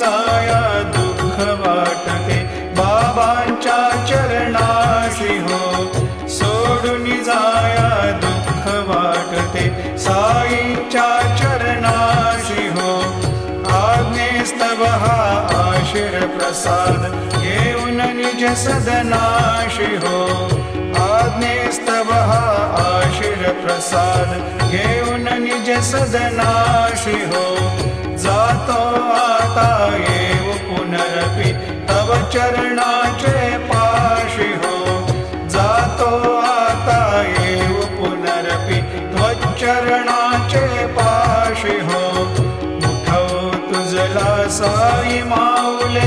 जाया दुःख वाटके बाबांच्या चरणाशी हो. सोडून जाया दुःख वाटते. साईच्या चरणाशी हो. आज्ञेस्तव हा आशिर प्रसाद घेऊन निज सदनाशी हो. आज्ञेस्तव हा आशिर प्रसाद घेऊन निज सदनाशी हो. पुनरपि तव चरणाचे पाशी हो. जातो आता येऊ पुनरपि त्वच्चरणाचे पाशी हो. उठव तुझला साई माऊले